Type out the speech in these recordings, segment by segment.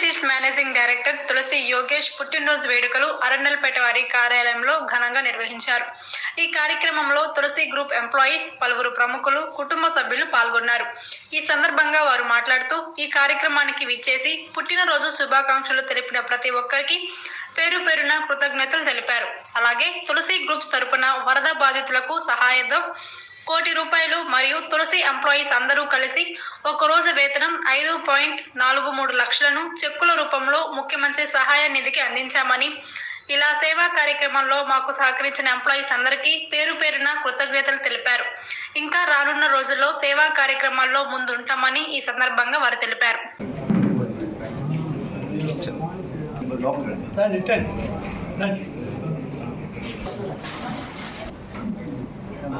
Seeds managing director Tulasi Yogesh పుట్టినరోజు వేడుకలు అరణ్యలపేట వారి కార్యాలయంలో ఘనంగా నిర్వహించారు. ఈ కార్యక్రమంలో తులసి గ్రూప్ ఎంప్లాయీస్ పలువురు ప్రముఖులు కుటుంబ సభ్యులు పాల్గొన్నారు. ఈ సందర్భంగా వారు మాట్లాడుతూ ఈ కార్యక్రమానికి విచ్చేసి పుట్టినరోజు శుభాకాంక్షలు తెలిపిన ప్రతి ఒక్కరికి పేరు పేరున కృతజ్ఞతలు తెలిపారు. అలాగే తులసి గ్రూప్స్ తరపున వరద బాధితులకు సహాయర్థం కోటి రూపాయలు మరియు తులసి ఎంప్లాయీస్ అందరూ కలిసి ఒక రోజు వేతనం ఐదు పాయింట్ నాలుగు మూడు లక్షలను చెక్కుల రూపంలో ముఖ్యమంత్రి సహాయ నిధికి అందించామని ఇలా సేవా కార్యక్రమంలో మాకు సహకరించిన ఎంప్లాయీస్ అందరికీ పేరు పేరున కృతజ్ఞతలు తెలిపారు. ఇంకా రానున్న రోజుల్లో సేవా కార్యక్రమాల్లో ముందుంటామని ఈ సందర్భంగా వారు తెలిపారు. రండి రండి రండి long live long live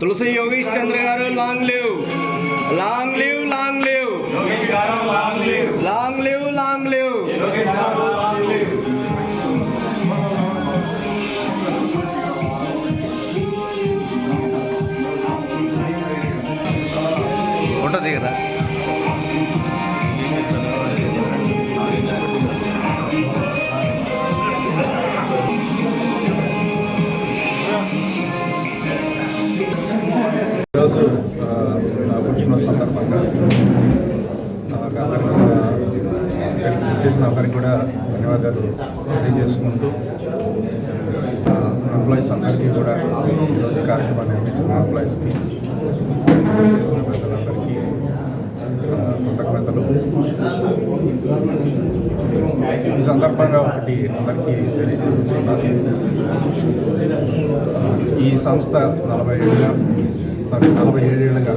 Tulasi Yogesh Chandra గారు long live. Long live long live. Long live long live. Lokesh గారు లాంగ్ లీవ్ ఉంటుంది కదా ఈరోజు ఆ, నా పుట్టినరోజు సందర్భంగా నాకు అందరికీ కూడా ఇక్కడికి చేసిన అందరికి కూడా ధన్యవాదాలు తెలియజేసుకుంటూ ఎంప్లాయీస్ అందరికీ కూడా ఈరోజు కార్యక్రమాన్ని అందించిన ఎంప్లాయీస్కి చేసిన పెద్దలందరికీ కృతజ్ఞతలు. ఈ సందర్భంగా ఒకటి అందరికీ తెలియజేస్తున్నాను. ఈ సంస్థ నలభై ఏళ్ళుగా నలభై ఏడేళ్ళుగా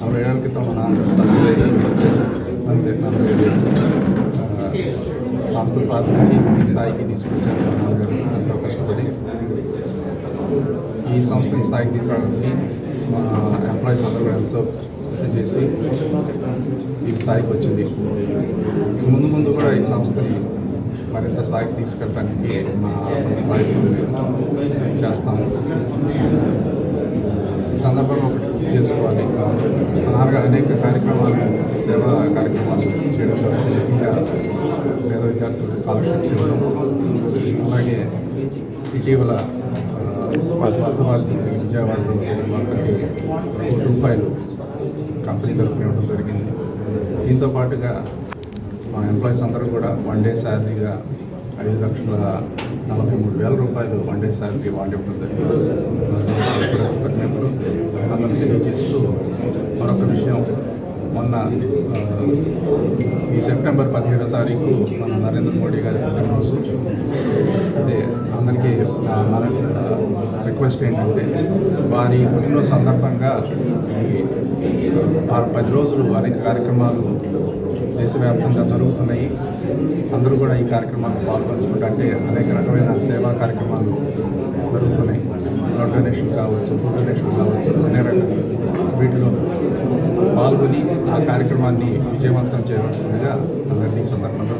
నలభై ఏళ్ళ క్రితం మన నాన్న స్థాపించి అంతే నలభై ఏడు ఆ, సంస్థ సాధించి ఈ స్థాయికి తీసుకొచ్చారు. ఎంతో కష్టపడి ఈ సంస్థ ఈ స్థాయికి తీసుకురావడానికి మా ఎంప్లాయీస్ అందరూ కూడా ఎంతో కృషి చేసి ఈ స్థాయికి వచ్చింది. ముందు ముందు కూడా ఈ సంస్థని మరింత స్థాయికి తీసుకెళ్ళడానికి మా ప్రయత్నం చేస్తాము. ఈ సందర్భంగా ఒకటి గుర్తు చేసుకోవాలి. నాన్నగారు అనేక కార్యక్రమాలు సేవా కార్యక్రమాలు చేయడం జరుగుతుంది పేద విద్యార్థులకు స్కాలర్షిప్స్ ఇవ్వడం అలాగే ఇటీవల బాధితులకి విజయవాడలో వాళ్ళకి కోటి రూపాయలు కంపెనీ తరపున ఇవ్వడం జరిగింది. దీంతో పాటుగా మా ఎంప్లాయీస్ అందరూ కూడా వన్ డే శాలరీగా ఐదు లక్షల నలభై మూడు వేల రూపాయలు వన్ డే శాలరీ వాళ్ళు ఇవ్వడం జరిగింది. కృతజ్ఞతలు అభినందనలు తెలియజేస్తూ మరొక విషయం మొన్న ఈ సెప్టెంబర్ పదిహేడో తారీఖు మన నరేంద్ర మోడీ గారి పుట్టినరోజు. అదే అందరికీ మన రిక్వెస్ట్ ఏంటంటే వారి పుట్టినరోజు సందర్భంగా ఈ ఆరు పది రోజులు అనేక కార్యక్రమాలు దేశవ్యాప్తంగా జరుగుతున్నాయి. అందరూ కూడా ఈ కార్యక్రమాన్ని పాల్పంచుకుంటే అనేక రకమైన సేవా కార్యక్రమాలు జరుగుతున్నాయి. బ్లడ్ డొనేషన్ కావచ్చు ఫుడ్ డొనేషన్ కావచ్చు అనే రకాల. వీటిలో పాల్గొని ఆ కార్యక్రమాన్ని విజయవంతం చేయవలసిందిగా అందరినీ సందర్భంగా